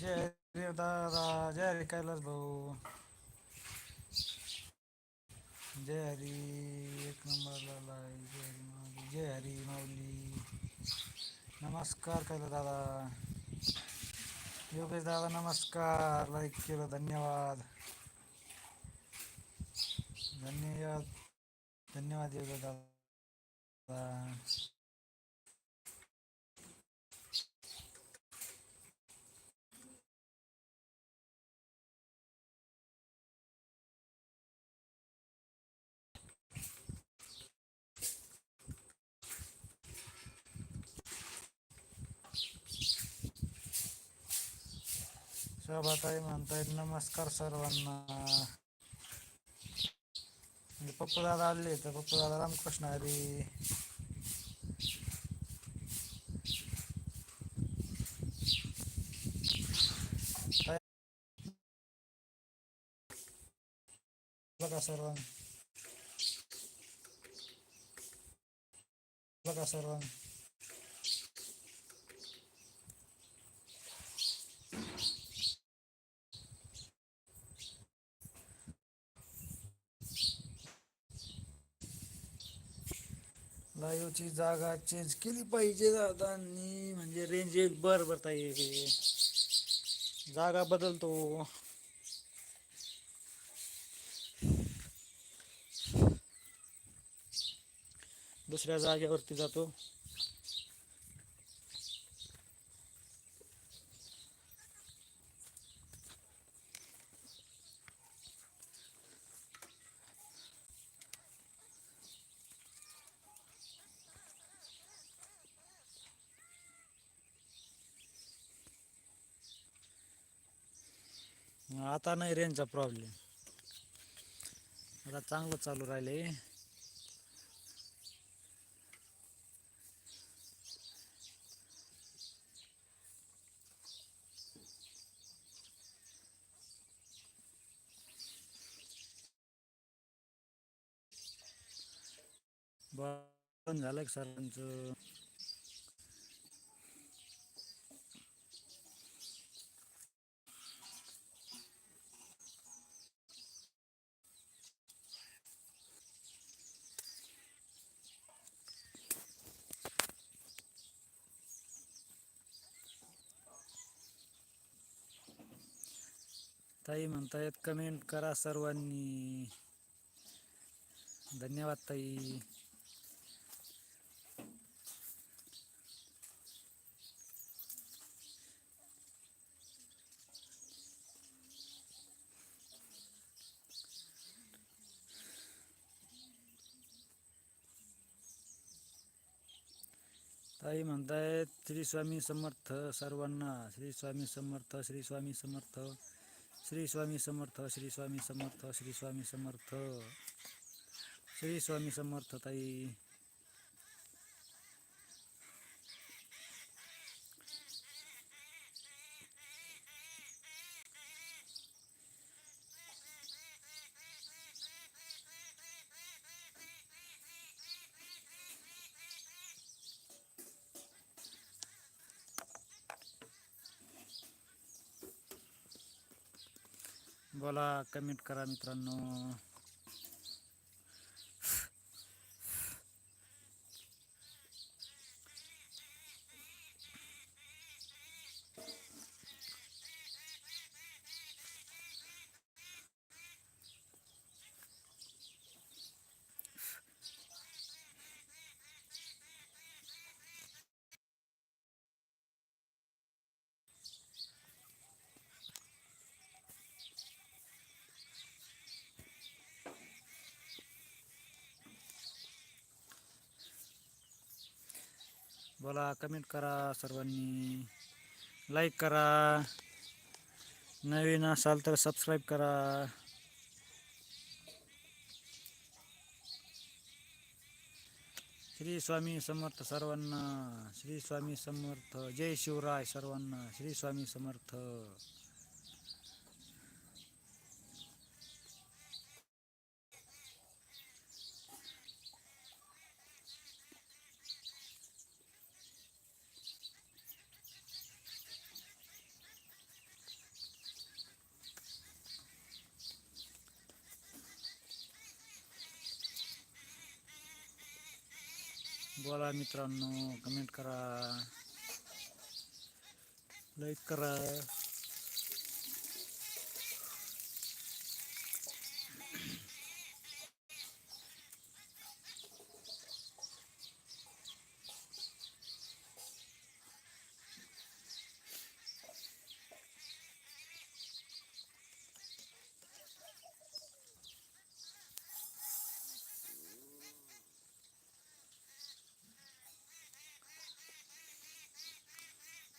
जय हरी दादा जय हरी कैलास भाऊ। जय हरी एक नंबरला जय हरी माऊली जय हरी माऊली। नमस्कार कैलास दादा। योगेश दादा नमस्कार। लाईक केलं धन्यवाद। धन्यवाद धन्यवाद योगेश दादा। शोभाताई म्हणतायत नमस्कार सर्वांना. म्हणजे पप्पू दादा आले तर पप्पू दादा रामकृष्ण हरी. बघा सर्वां बघा सर्वां लाईव्हची जागा चेंज केली पाहिजे दादांनी. म्हणजे रेंज येईल बर भरता येईल जागा बदलतो. दुसऱ्या जागेवरती जातो. आता नाही रेंजचा प्रॉब्लेम आता चांगलं चालू राहिले बंद झालं सरांचं? ताई म्हणतायत कमेंट करा सर्वांनी. धन्यवाद ताई. ताई म्हणतायत श्री स्वामी समर्थ सर्वांना. श्री स्वामी समर्थ श्री स्वामी समर्थ. श्री स्वामी समर्थ श्री स्वामी समर्थ श्री स्वामी समर्थ. श्री स्वामी समर्थ ताई. बोला कमेंट करा मित्रांनो. बोला कमेंट करा सर्वांनी. लाईक करा. नवीन असाल तर सबस्क्राईब करा. श्री स्वामी समर्थ सर्वांना. श्री स्वामी समर्थ. जय शिवराय सर्वांना. श्री स्वामी समर्थ. बोला मित्रांनो कमेंट करा. लाईक करा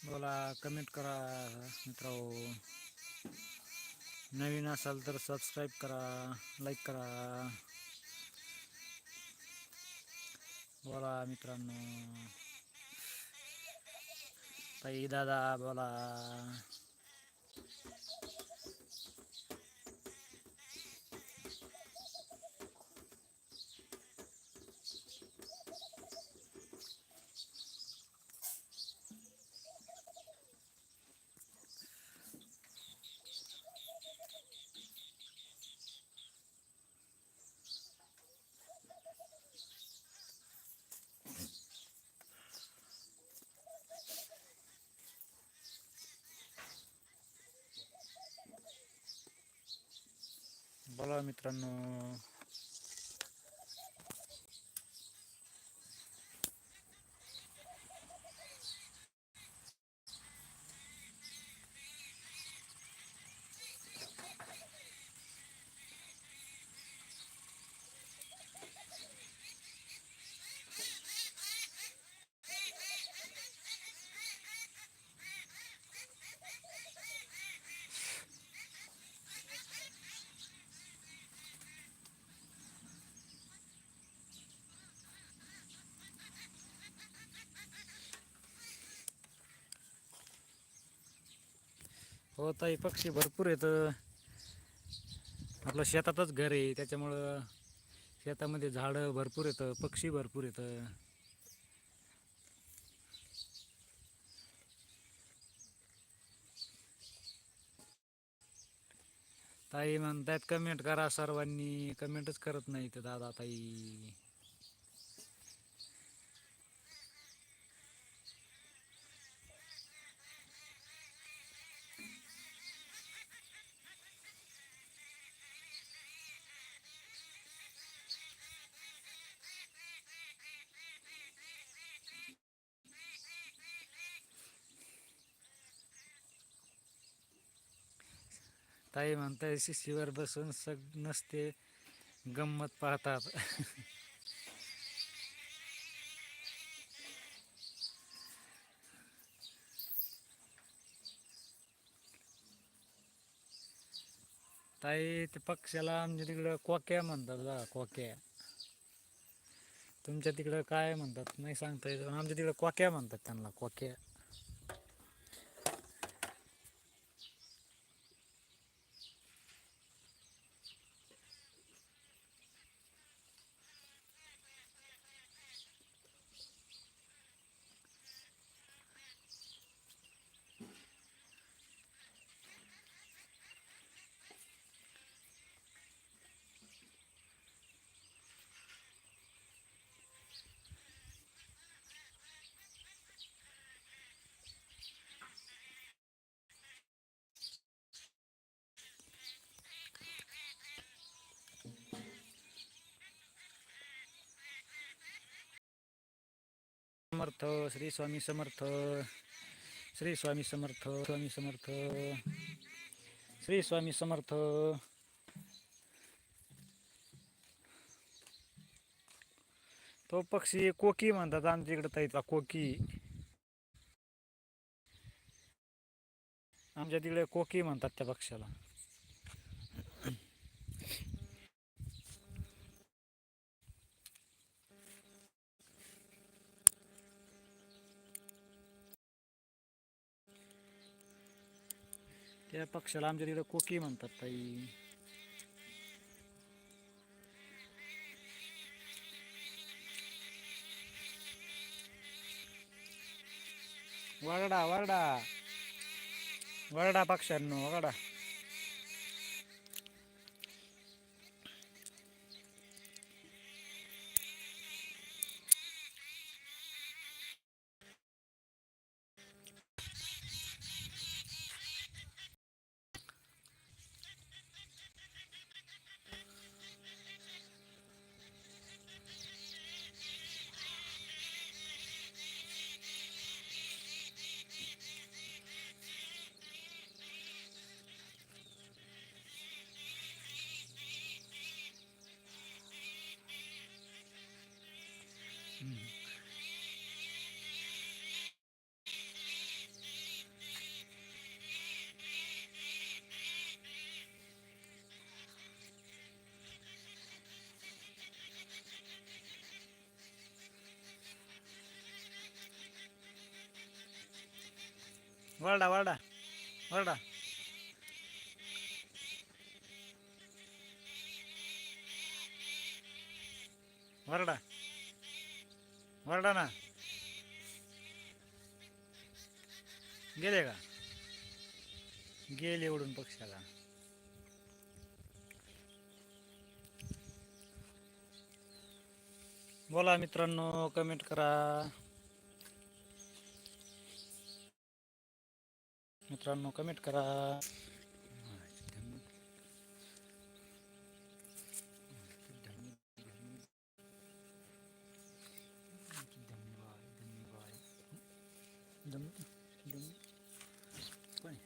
बोला कमेंट करा मित्र नवीन असाल तर सबस्क्राईब करा लाईक करा. बोला मित्रांनो. ताई दादा बोला बोला मित्रांनो हो ताई पक्षी भरपूर आहेत. आपलं शेतातच घर आहे त्याच्यामुळं शेतामध्ये झाडं भरपूर येतं पक्षी भरपूर येतं ताई म्हणतायत कमेंट करा सर्वांनी. कमेंटच करत नाही ते दादा ताई. ताई म्हणताय शिशीवर बसून सग नसते गंमत पाहतात. ताई ते पक्ष्याला आमच्या तिकडं कोक्या म्हणतात बघा कोक्या. तुमच्या तिकडं काय म्हणतात नाही सांगता येत. आमच्या तिकडं कोक्या म्हणतात त्यांना कोक्या. समर्थ श्री स्वामी समर्थ श्री स्वामी समर्थ स्वामी समर्थ श्री स्वामी समर्थ. तो पक्षी कोकी म्हणतात आमच्या इकडे ताईचा कोकी. आमच्या तिकडे कोकी म्हणतात त्या पक्षाला त्या पक्षाला आमच्या तिकडे कोकी म्हणतात ताई. वरडा वरडा. वरडा पक्ष्यांनो वरडा. वरडा वरडा वरडा वरडा वरडा ना. गेले का? गेले उडून पक्षाला. बोला मित्रांनो कमेंट करा. मित्रांनो कमेंट करा कोण आहे?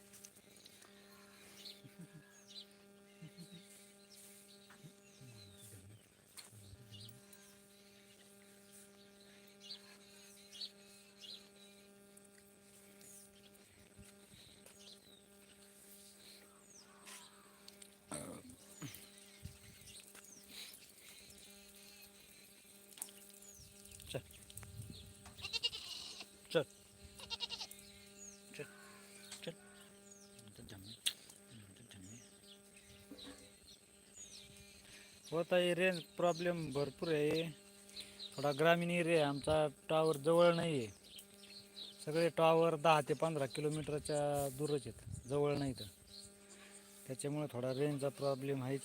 चल चल चल चल होत आहे रेंज प्रॉब्लेम भरपूर आहे. थोडा ग्रामीण एरिया आहे. आमचा टॉवर जवळ नाही आहे सगळे टॉवर दहा ते पंधरा किलोमीटरच्या दूरच आहेत. जवळ नाही तर. त्याच्यामुळे थोडा रेंजचा प्रॉब्लेम आहेच.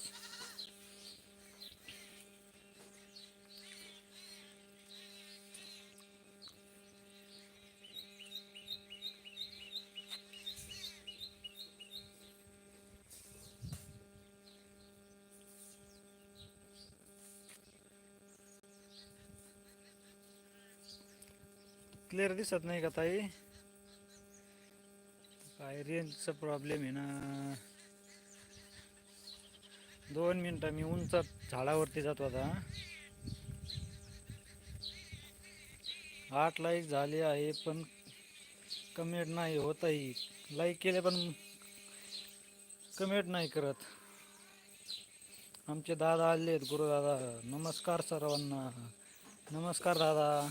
क्लिअर दिसत नाही का ताई? काय रेंजचा प्रॉब्लेम आहे ना? दोन मिनटं मी उंच झाडावरती जातो आता. आठ लाईक झाले आहे पण कमेंट नाही होतही. लाईक केले पण कमेंट नाही करत. आमचे दादा आले आहेत गुरुदादा. नमस्कार सर्वांना. नमस्कार दादा.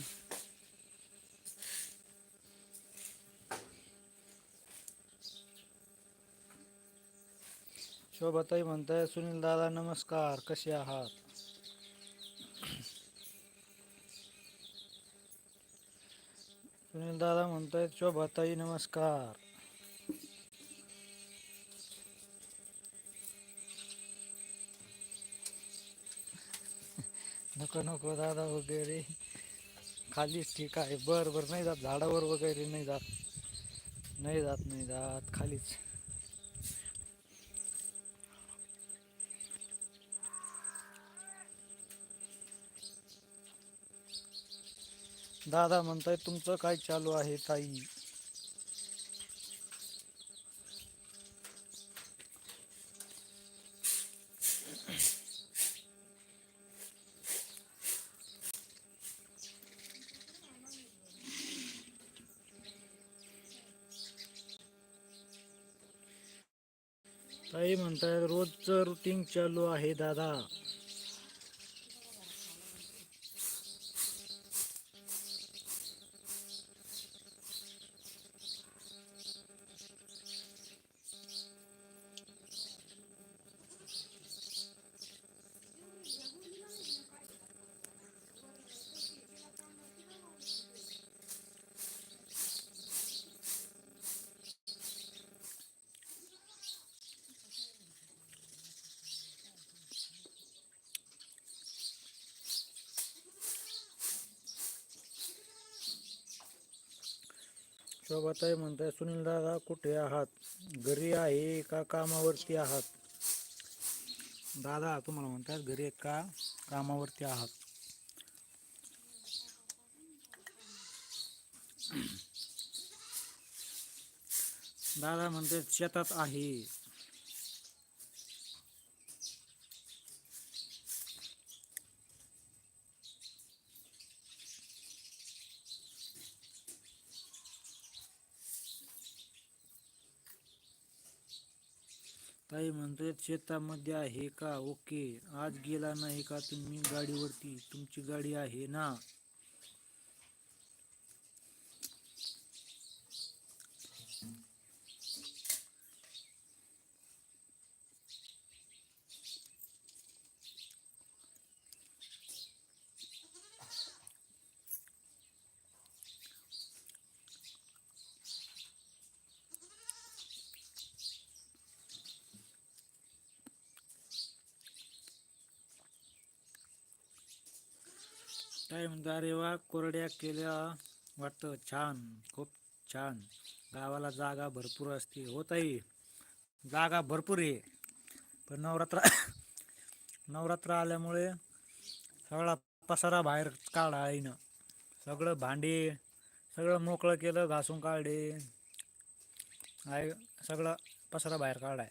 शोभाताई म्हणताय सुनील दादा नमस्कार कसे आहात? सुनील दादा म्हणतायत शोभाताई नमस्कार. नको नको दादा वगैरे. खालीच ठीक आहे. बर बर नाही जात. झाडावर वगैरे नाही जात. नाही जात नाही जात. खालीच. दादा म्हणताय तुमचं काय चालू आहे ताई? ताई म्हणताय रोजचं रुटीन चालू आहे दादा. शोभाताई म्हणताय सुनील दादा कुठे आहात? घरी आहे का कामावरती आहात? दादा तुम्हाला म्हणतात घरी का कामावरती आहात? दादा म्हणते शेतात आहे. काही म्हणते शेतामध्ये आहे का? ओके. आज गेला नाही का तुम्ही गाडीवरती? तुमची गाडी आहे ना? टाईम म्हणतो वा कोरड्या केल्या. वाटतं छान खूप छान. गावाला जागा भरपूर असते. होतही जागा भरपूर आहे. पण नवरात्र नवरात्र आल्यामुळे सगळा पसारा बाहेर काढा आईनं. सगळं भांडी सगळं मोकळं केलं घासून काढे आहे सगळं पसारा बाहेर काढाय.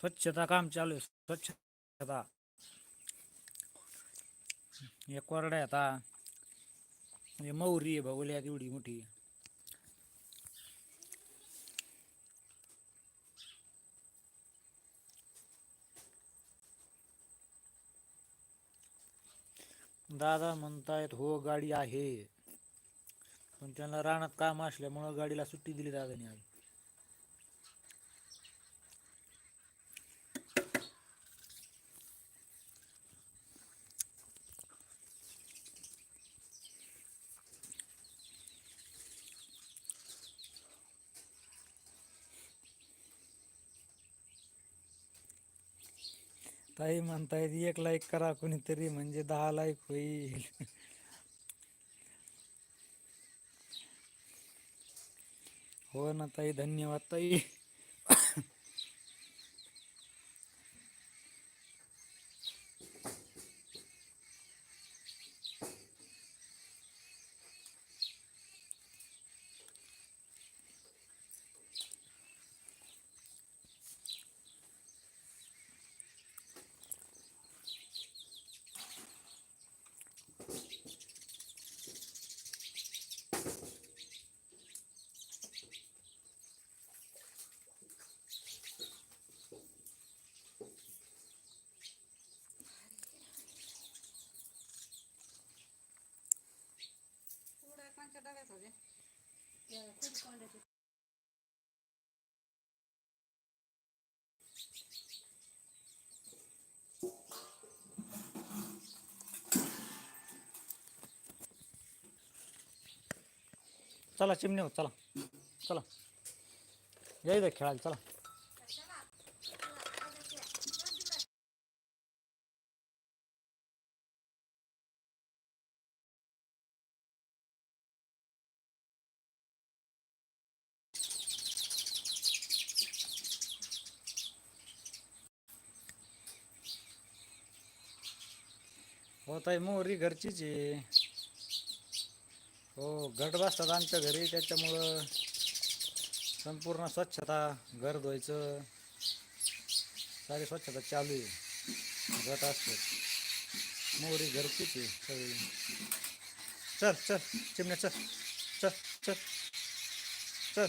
स्वच्छता काम चालू आहे. स्वच्छता. हे आहे आता म्हणजे मौरी आहे बघूल्या एवढी मोठी. दादा म्हणतायत हो गाडी आहे. पण त्यांना रानात काम असल्यामुळं गाडीला सुट्टी दिली दादाने आज. ताई म्हणतायत एक लाईक करा कोणीतरी म्हणजे दहा लाईक होईल. हो ना ताई धन्यवाद ताई. चला चिमणी हो चला. चला. या खेळायला चला. हो ताई मोहरी घरचीच आहे. हो घट बसतात आमच्या घरी त्याच्यामुळं संपूर्ण स्वच्छता घर धुवायचं. सारी स्वच्छता चालू आहे. घट असतो. मोहरी घरचीच आहे सगळी. चल चल चिमण्या चल चल चल चल.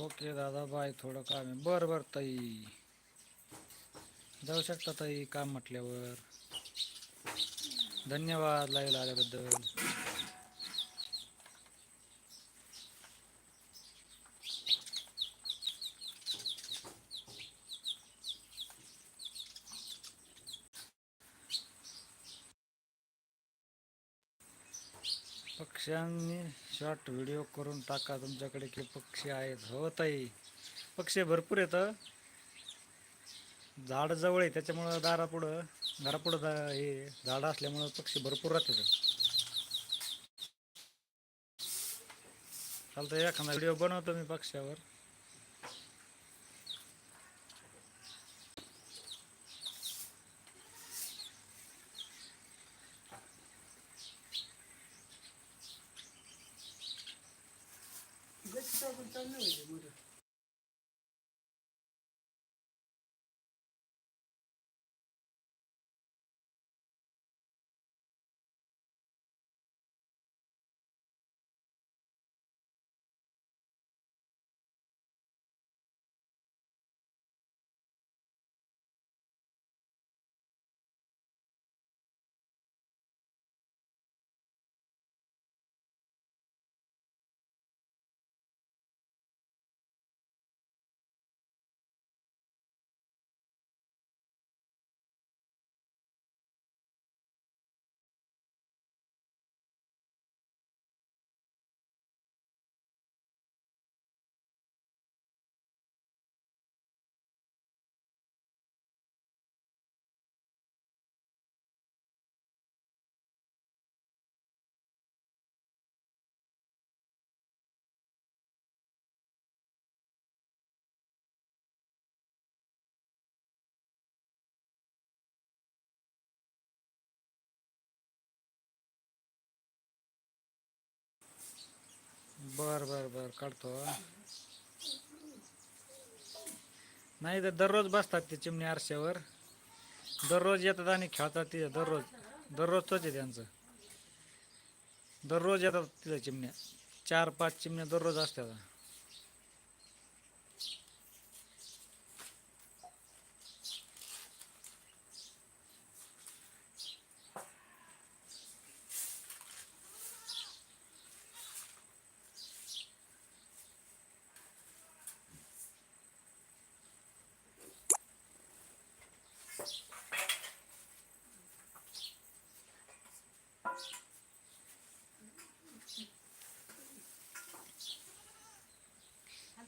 ओके दादा बाय थोडं काम आहे. बरं बरं ताई. जाऊ शकता ताई काम म्हटल्यावर. धन्यवाद लाईव्ह आल्याबद्दल. पक्ष्यांनी शॉर्ट व्हिडिओ करून टाका. तुमच्याकडे किती पक्षी आहेत. हो ताई. पक्षी भरपूर येतं झाड जवळ आहे त्याच्यामुळं दारापुढं घरापुढं दा हे झाडं असल्यामुळं पक्षी भरपूर राहतात. चालतं एखादा व्हिडिओ बनवतो मी पक्ष्यावर. बर बर बर काढतो नाही तर दररोज बसतात ते चिमणी आरशावर. दररोज येतात आणि खेळतात तिथे दररोज. दररोजच आहे त्यांचं. दररोज येतात तिथं चिमण्या. चार पाच चिमण्या दररोज असतात.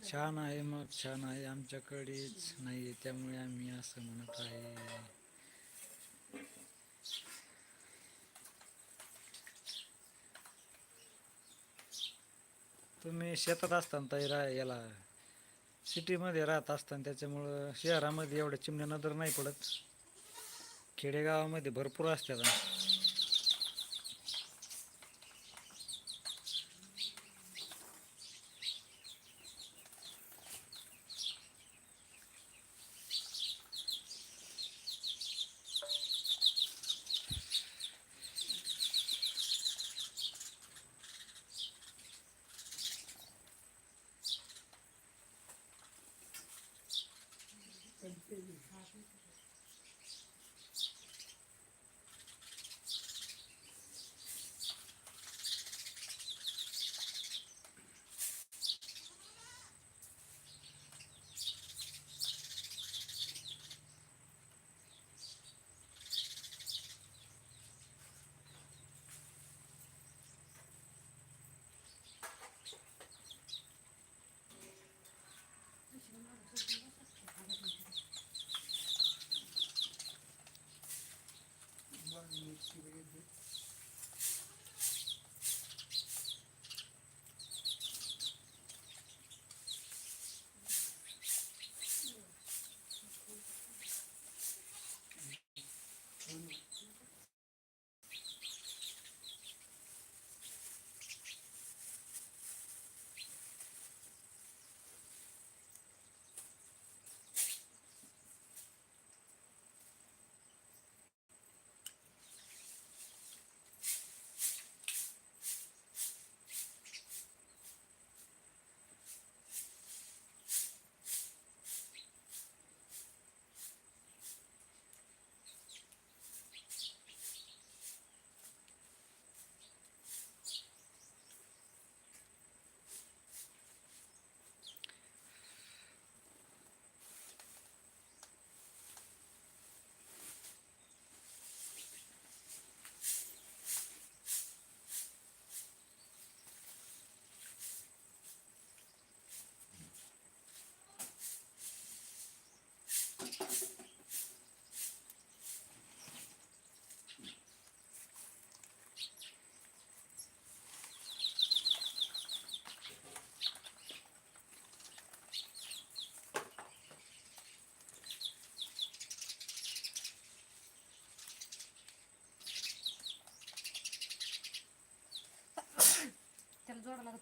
छान आहे मग छान आहे. आमच्याकडेच नाही त्यामुळे आम्ही असं म्हणत आहे. तुम्ही शेतात असताना ताई रा याला सिटीमध्ये राहत असताना त्याच्यामुळं शहरामध्ये एवढ्या चिमण्या नजर नाही पडत. खेडेगावामध्ये भरपूर असतात মিক্সি বেরিয়ে ചൂടുള്ളത്